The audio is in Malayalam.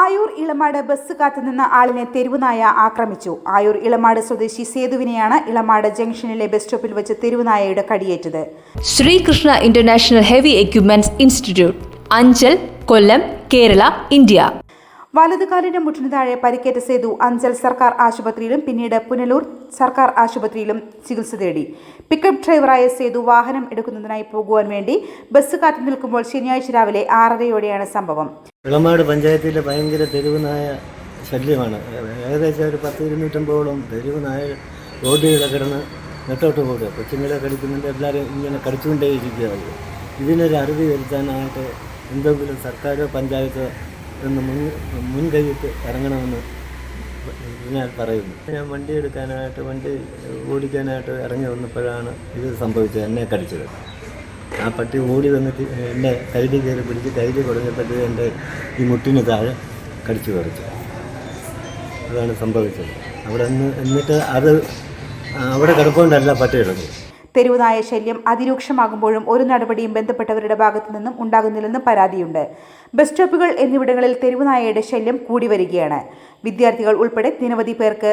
ആയൂർ ഇളമാട് ബസ് കാത്തുനിന്ന ആളിനെ തെരുവുനായ ആക്രമിച്ചു. ആയൂർ ഇളമാട് സ്വദേശി സേതുവിനെയാണ് ഇളമാട് ജംഗ്ഷനിലെ ബസ് സ്റ്റോപ്പിൽ വെച്ച് തെരുവുനായയുടെ കടിയേറ്റത്. Sreekrishna international heavy equipments institute Anchal Kollam Kerala India. വലതുകാലിന്റെ മുട്ടിന് താഴെ പരിക്കേറ്റ സേതു അഞ്ചൽ സർക്കാർ ആശുപത്രിയിലും പിന്നീട് പുനലൂർ സർക്കാർ ആശുപത്രിയിലും ചികിത്സ തേടി. പിക്കപ്പ് ഡ്രൈവറായ സേതു വാഹനം എടുക്കുന്നതിനായി പോകുവാൻ വേണ്ടി ബസ് കാത്തു നിൽക്കുമ്പോൾ ശനിയാഴ്ച രാവിലെ ആറരയോടെയാണ് സംഭവം. ഇളമാട് പഞ്ചായത്തിലെ ഭയങ്കര തെരുവുനായ ശല്യമാണ്. ഏകദേശം ഒരു പത്ത് ഇരുന്നൂറ്റമ്പതോളം തെരുവുനായ റോഡുകളെ കിടന്ന് നെട്ടോട്ട് പോകുക കൊച്ചുങ്ങളെ കടിക്കുന്നുണ്ട് എല്ലാവരും ഇങ്ങനെ കടിച്ചുകൊണ്ടേയിരിക്കുകയാണ് ഇതിനൊരു അറുതി വരുത്താനായിട്ട് എന്തെങ്കിലും സർക്കാരോ പഞ്ചായത്തോ ഒന്ന് മുൻ മുൻകൈയിട്ട് ഇറങ്ങണമെന്ന് ഞാൻ പറയുന്നു. ഞാൻ വണ്ടി എടുക്കാനായിട്ട് വണ്ടി ഓടിക്കാനായിട്ട് ഇറങ്ങി വന്നപ്പോഴാണ് ഇത് സംഭവിച്ചത്. എന്നെ കടിച്ചത്. ആ പട്ടി ഓടി വന്നിട്ട് എന്നെ കയ്യിൽ കയറി പിടിച്ച് കയ്യിൽ കൊടുങ്ങപ്പോഴത്തേക്ക് എന്റെ ഈ മുട്ടിന് താഴെ കടിച്ചു പറിച്ചു. അതാണ് സംഭവിച്ചത്. അവിടെ നിന്ന് എന്നിട്ട് അത് അവിടെ കിടപ്പുകൊണ്ടല്ല പട്ടി കിടന്നത്. തെരുവുനായ ശല്യം അതിരൂക്ഷമാകുമ്പോഴും ഒരു നടപടിയും ബന്ധപ്പെട്ടവരുടെ ഭാഗത്തു നിന്നും ഉണ്ടാകുന്നില്ലെന്ന് പരാതിയുണ്ട്. ബസ് സ്റ്റോപ്പുകൾ എന്നിവിടങ്ങളിൽ തെരുവുനായയുടെ ശല്യം കൂടി വരികയാണ്. വിദ്യാർത്ഥികൾ ഉൾപ്പെടെ നിരവധി പേർക്ക്